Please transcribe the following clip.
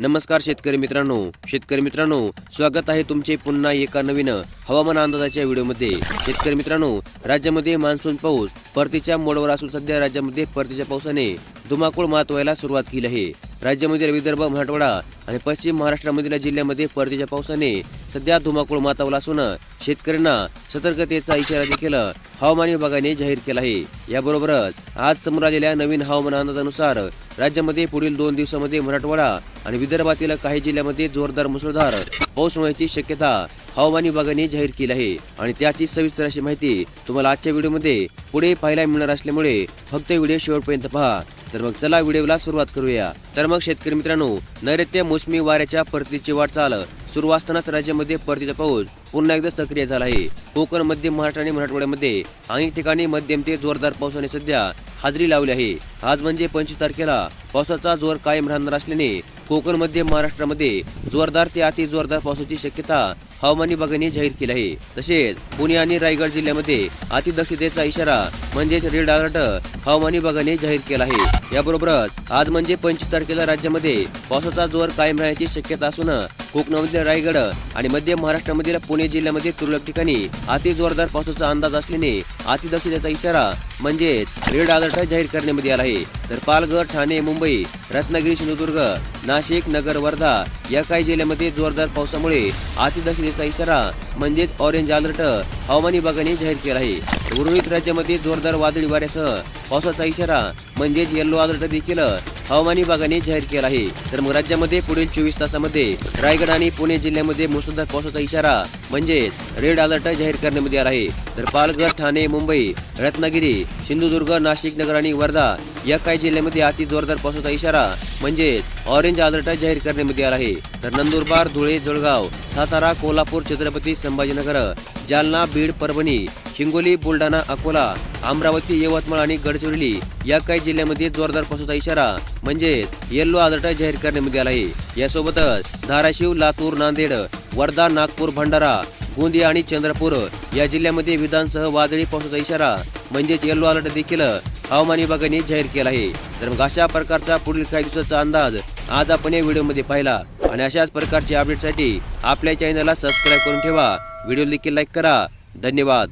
नमस्कार शेतकरी मित्रांनो. शेतकरी मित्रांनो स्वागत आहे तुमचे पुन्हा एका नवीन हवामान अंदाजाच्या व्हिडिओमध्ये. शेतकरी मित्रांनो राज्यामध्ये मान्सून पाऊस परतीच्या मोडवर असून सध्या राज्यामध्ये परतीच्या पावसाने धुमाकूळ मात व्हायला सुरुवात केली आहे. राज्यामधील विदर्भ मराठवाडा आणि पश्चिम महाराष्ट्रामधील जिल्ह्यामध्ये परतीच्या पावसाने सध्या धुमाकूळ मातावला असून शेतकऱ्यांना सतर्कतेचा इशारा देखील हवामान विभागाने जाहीर केला आहे. याबरोबरच आज समोर आलेल्या नवीन हवामान अंदाजानुसार राज्यामध्ये पुढील दोन दिवसामध्ये मराठवाडा आणि विदर्भातील काही जिल्ह्यामध्ये जोरदार मुसळधार पाऊस होण्याची शक्यता हवामान विभागाने जाहीर केली आहे. आणि त्याची सविस्तर अशी माहिती तुम्हाला आजच्या व्हिडिओमध्ये पुढे पाहायला मिळणार असल्यामुळे फक्त व्हिडिओ शेवटपर्यंत पहा. तर मग चला व्हिडिओला सुरुवात करूया. तर मग शेतकरी मित्रांनो नैऋत्य मोसमी वाऱ्याच्या परतीची वाटचाल सुरू असतानाच राज्यामध्ये परतीचा पाऊस पुन्हा एकदा सक्रिय झाला आहे. कोकण मध्य महाराष्ट्र आणि मराठवाड्यामध्ये अनेक ठिकाणी मध्यम ते जोरदार पावसाने सध्या हाजरी लावली आहे. आज म्हणजे पंचवीस तारखेला पावसाचा जोर कायम राहणार असल्याने कोकण मध्य महाराष्ट्रामध्ये जोरदार ते अति जोरदार पावसाची शक्यता हवामान विभागाने जाहीर केला आहे तसेच पुणे आणि रायगड जिल्ह्यामध्ये अतिदक्षतेचा इशारा म्हणजेच रेड अलर्ट हवामान विभागाने जाहीर केला आहे. याबरोबरच आज म्हणजे पंचवीस तारखेला राज्यामध्ये पावसाचा जोर कायम राहण्याची शक्यता असून कोकणामधील रायगड आणि मध्य महाराष्ट्रामधील पुणे जिल्ह्यामध्ये तुरळक ठिकाणी अति जोरदार पावसाचा अंदाज असल्याने अतिदक्षतेचा इशारा म्हणजेच रेड अलर्ट जाहीर करण्यामध्ये आला आहे. तर पालघर ठाणे मुंबई रत्नागिरी सिंधुदुर्ग नाशिक नगर वर्धा या काही जिल्ह्यामध्ये जोरदार पावसामुळे अतिदक्षतेचा इशारा म्हणजेच ऑरेंज अलर्ट हवामान विभागाने जाहीर केला आहे. उर्वरित राज्यामध्ये जोरदार वादळी वाऱ्यासह पावसाचा इशारा म्हणजेच येल्लो अलर्ट देखील हवामान विभागाने जाहीर केला आहे. तर मग राज्यामध्ये पुढील चोवीस तासामध्ये रायगड आणि पुणे जिल्ह्यामध्ये मुसळधार पावसाचा इशारा म्हणजेच रेड अलर्ट जाहीर करण्यामध्ये आला आहे. तर पालघर ठाणे मुंबई रत्नागिरी सिंधुदुर्ग नाशिक नगर आणि वर्धा या काही जिल्ह्यामध्ये अति जोरदार पावसाचा इशारा म्हणजेच ऑरेंज अलर्ट जाहीर करण्यामध्ये आला आहे. तर नंदुरबार धुळे जळगाव सातारा कोल्हापूर छत्रपती संभाजीनगर जालना बीड परभणी हिंगोली बुलढाणा अकोला अमरावती यवतमाळ आणि गडचिरोली या काही जिल्ह्यामध्ये जोरदार पावसाचा इशारा म्हणजेच येल्लो अलर्ट जाहीर करण्यामध्ये आला आहे. यासोबतच धाराशिव लातूर नांदेड वर्धा नागपूर भंडारा गोंदिया आणि चंद्रपूर या जिल्ह्यामध्ये विधानसह वादळी पावसाचा इशारा म्हणजेच येल्लो अलर्ट देखील हवामान विभागाने जाहीर केला आहे. तर मग अशा प्रकारचा पुढील काही दिवसाचा अंदाज आज आपण या व्हिडिओमध्ये पाहिला. आणि अशाच प्रकारच्या अपडेटसाठी आपल्या चॅनलला सबस्क्राईब करून ठेवा. व्हिडिओ देखील लाईक करा. धन्यवाद.